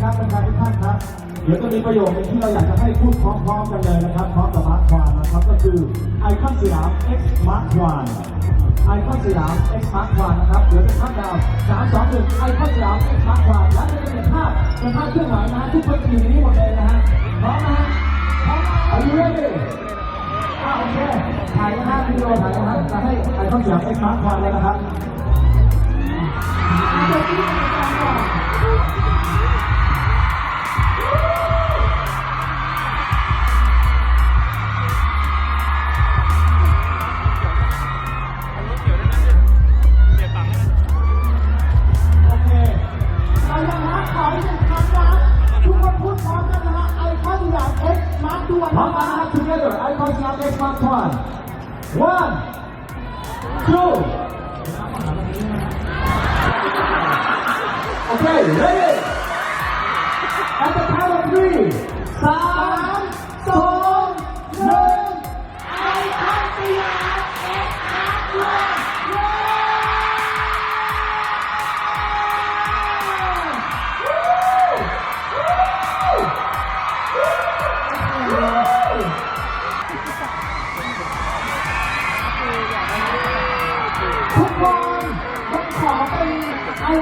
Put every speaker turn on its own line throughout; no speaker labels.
นะครับอย่านนะครับประธานทุกท่านครับ เดี๋ยวจะมีประโยคนึงที่เราอยากจะให้พูดพร้อมๆกันเลยนะครับพร้อมกับมาร์ควานนะครับก็คือไอคอนสยาม X มาร์ควานไอคอนสยาม X มาร์ควานนะครับเดี๋ยวจะข้ามดาวสามสองหนึ่งไอคอนสยาม X มาร์ควานแล้วจะเป็นภาพเป็นภาพเคลื่อนไหวนะฮะทุกคนอยู่ในนี้หมดเลยนะฮะพร้อมนะฮะพร้อมอายุเรดี้อ้าวโอเคถ่ายนะฮะวิดีโอถ่ายนะฮะจะให้ไอคอนสยาม X มาร์คควานเลยนะครับ One
and a half together. I punch out next one. One, two. Okay, ready?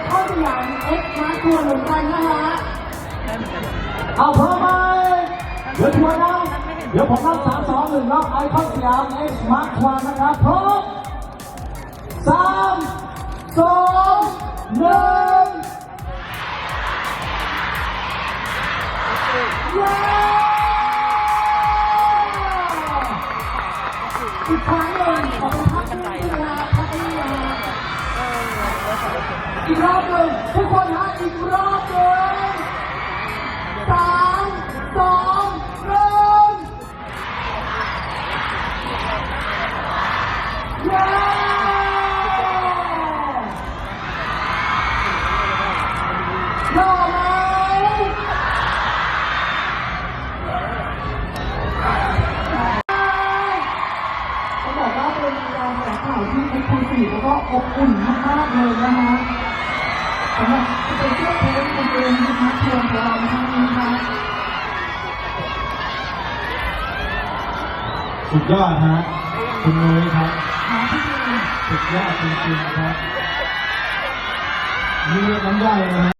คอนสยามเอ็กซ์มาร์คด่วนเหมือนกันนะฮะ
เอาพร้อมไหมเดี๋ยวทวนนะเดี๋ยวผมนับสามสองหนึ่งแล้วไอคอนสยาม x mark one นะครับพร้อมสามสองหนึ่ง
เย้อีกครั้ง ที่เอ็กซ์คลูซีฟแล้วก็อบอุ่นมากๆเลยนะฮะสำหรับสเปเชียลเพจคนเองนะคะเชิญของเราในครั้งนี้นะคะ
สุดยอดฮะคุณนุ้ยครับ
หาที่ดี
สุดยอดจริงๆครับนี่เรียกน้ำย่อยนะฮะ